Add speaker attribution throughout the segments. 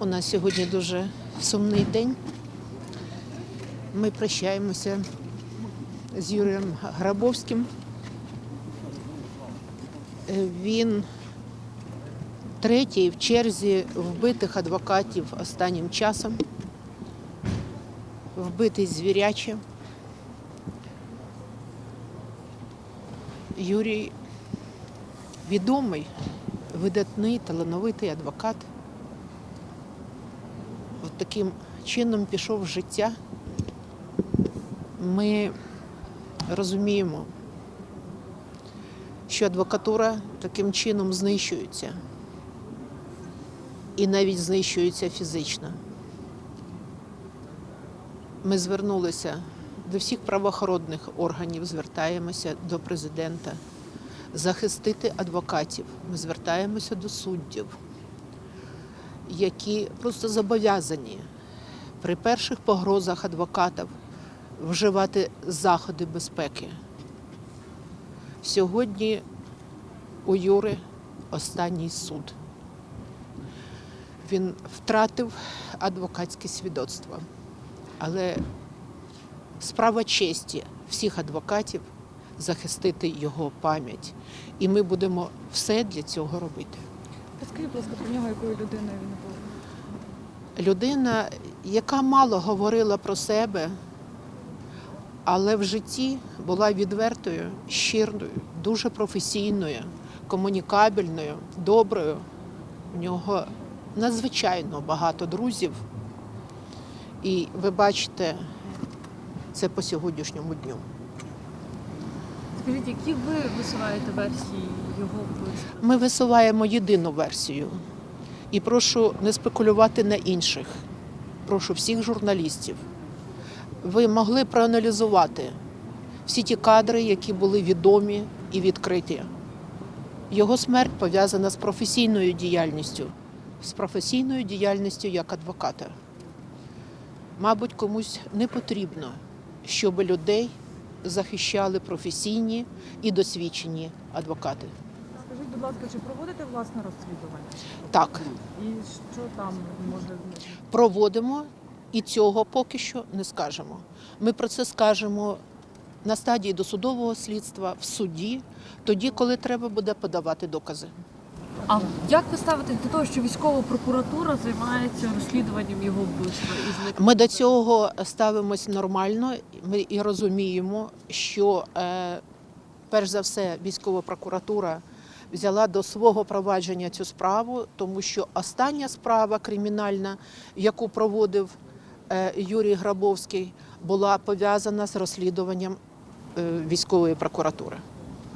Speaker 1: У нас сьогодні дуже сумний день. Ми прощаємося з Юрієм Грабовським. Він третій в черзі вбитих адвокатів останнім часом. Вбитий звіряче. Юрій відомий, видатний, талановитий адвокат. От таким чином пішов в життя. Ми розуміємо, що адвокатура таким чином знищується і навіть знищується фізично. Ми звернулися до всіх правоохоронних органів, звертаємося до президента захистити адвокатів. Ми звертаємося до суддів, які просто зобов'язані при перших погрозах адвокатів вживати заходи безпеки. Сьогодні у Юри останній суд. Він втратив адвокатське свідоцтво. Але справа честі всіх адвокатів захистити його пам'ять. І ми будемо все для цього робити.
Speaker 2: Розкажіть, будь ласка, про нього, якою людиною він був.
Speaker 1: Людина, яка мало говорила про себе, але в житті була відвертою, щирою, дуже професійною, комунікабельною, доброю. У нього надзвичайно багато друзів. І ви бачите це по сьогоднішньому дню.
Speaker 2: Скажіть, які ви висуваєте версії його вбивства?
Speaker 1: Ми висуваємо єдину версію. І прошу не спекулювати на інших. Прошу всіх журналістів. Ви могли проаналізувати всі ті кадри, які були відомі і відкриті. Його смерть пов'язана з професійною діяльністю, з професійною діяльністю як адвоката. Мабуть, комусь не потрібно, щоб людей захищали професійні і досвідчені адвокати.
Speaker 2: Скажіть, будь ласка, чи проводите власне розслідування?
Speaker 1: Так,
Speaker 2: І що там може
Speaker 1: проводимо і цього поки що не скажемо. Ми про це скажемо на стадії досудового слідства в суді, тоді, коли треба буде подавати докази.
Speaker 3: А як ви ставитесь до того, що військова прокуратура займається розслідуванням його вбивства?
Speaker 1: Ми до цього ставимось нормально. Ми і розуміємо, що е, перш за все військова прокуратура взяла до свого провадження цю справу, тому що остання справа кримінальна, яку проводив е, Юрій Грабовський, була пов'язана з розслідуванням е, військової прокуратури.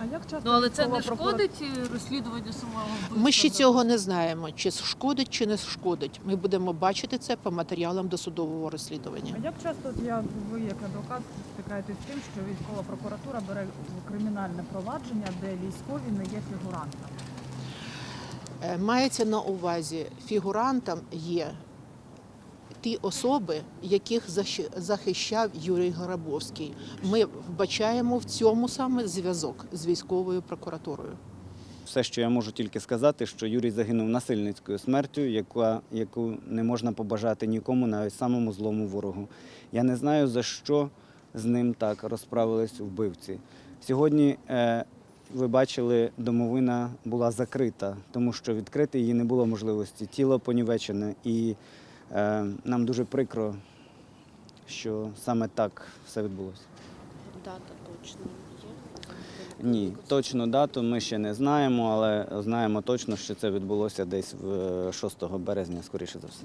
Speaker 2: А як часто
Speaker 3: Ну але це не шкодить е, розслідуванню самого вбивства?
Speaker 1: Ми ще цього не знаємо, чи шкодить, чи не шкодить. Ми будемо бачити це по матеріалам досудового розслідування.
Speaker 2: А як часто я, ви як адвокат стикаєтесь з тим, що військова прокуратура бере кримінальне провадження, де військові не є фігурантами?
Speaker 1: Е, Мається на увазі, фігурантом є ті особи, яких захищав Юрій Горобовський. Ми вбачаємо в цьому саме зв'язок з військовою прокуратурою.
Speaker 4: Все, що я можу тільки сказати, що Юрій загинув насильницькою смертю, яка, яку не можна побажати нікому, навіть самому злому ворогу. Я не знаю, за що з ним так розправились вбивці. Сьогодні е, ви бачили, домовина була закрита, тому що відкрити її не було можливості. Тіло понівечене, і нам дуже прикро, що саме так все відбулося.
Speaker 1: Дата точно є.
Speaker 4: Ні, точну дату ми ще не знаємо, але знаємо точно, що це відбулося десь е, 6 березня, скоріше за все.